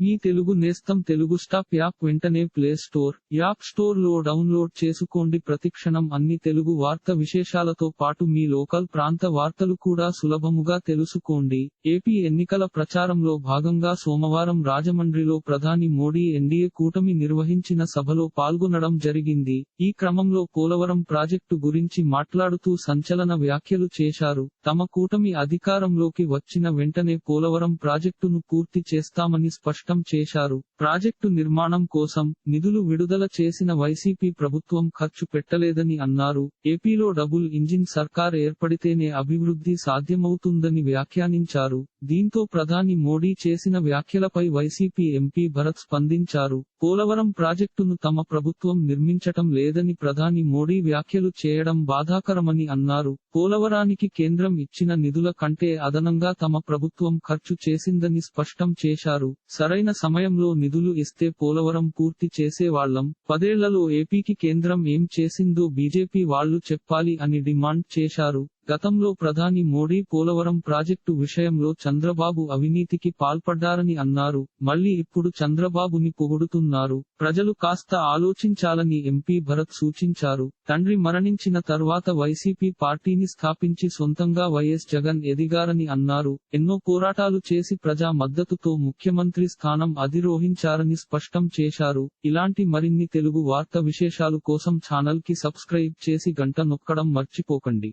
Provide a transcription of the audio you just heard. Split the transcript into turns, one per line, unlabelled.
మీ తెలుగు నేస్తం Telugu stop app వెంటనే play store app స్టోర్లో డౌన్లోడ్ చేసుకోండి. ప్రతిక్షణం అన్ని తెలుగు వార్త విశేషాలతో పాటు మీ లోకల్ ప్రాంత వార్తలు కూడా సులభముగా తెలుసుకోండి. ఏపీ ఎన్నికల ప్రచారంలో భాగంగా సోమవారం రాజమండ్రిలో ప్రధాని మోడీ ఎన్డీఏ కూటమి నిర్వహించిన సభలో పాల్గొనడం జరిగింది. ఈ క్రమంలో పోలవరం ప్రాజెక్టు గురించి మాట్లాడుతూ సంచలన వ్యాఖ్యలు చేశారు. తమ కూటమి అధికారంలోకి వచ్చిన వెంటనే పోలవరం ప్రాజెక్టును పూర్తి చేస్తామని స్పష్టం చేశారు. ప్రాజెక్టు నిర్మాణం కోసం నిధులు విడుదల చేసిన వైసీపీ ప్రభుత్వం ఖర్చు పెట్టలేదని అన్నారు. ఏపీలో డబుల్ ఇంజిన్ సర్కార్ ఏర్పడితేనే అభివృద్ధి సాధ్యమవుతుందని వ్యాఖ్యానించారు. దీంతో ప్రధాని మోడీ చేసిన వ్యాఖ్యలపై వైసీపీ ఎంపీ భరత్ స్పందించారు. పోలవరం ప్రాజెక్టును తమ ప్రభుత్వం నిర్మించటం లేదని ప్రధాని మోడీ వ్యాఖ్యలు చేయడం బాధాకరమని అన్నారు. పోలవరానికి కేంద్రం ఇచ్చిన నిధుల కంటే అదనంగా తమ ప్రభుత్వం ఖర్చు చేసిందని స్పష్టం చేశారు. సరైన సమయంలో నిధులు ఇస్తే పోలవరం పూర్తి చేసేవాళ్ళం. పదేళ్ళలో ఏపీకి కేంద్రం ఏం చేసిందో బీజేపీ వాళ్ళు చెప్పాలి అని డిమాండ్ చేశారు. గతంలో ప్రధాని మోడీ పోలవరం ప్రాజెక్టు విషయంలో చంద్రబాబు అవినీతికి పాల్పడ్డారని అన్నారు మళ్ళీ ఇప్పుడు చంద్రబాబుని పొగుడుతున్నారు. ప్రజలు కాస్త ఆలోచించాలని ఎంపీ భరత్ సూచించారు. తండ్రి మరణించిన తర్వాత వైసీపీ పార్టీని స్థాపించి సొంతంగా వైఎస్ జగన్ ఎదిగారని అన్నారు. ఎన్నో పోరాటాలు చేసి ప్రజా మద్దతుతో ముఖ్యమంత్రి స్థానం అధిరోహించారని స్పష్టం చేశారు. ఇలాంటి మరిన్ని తెలుగు వార్త విశేషాలు కోసం ఛానల్కి సబ్స్క్రైబ్ చేసి గంట నొక్కడం మర్చిపోకండి.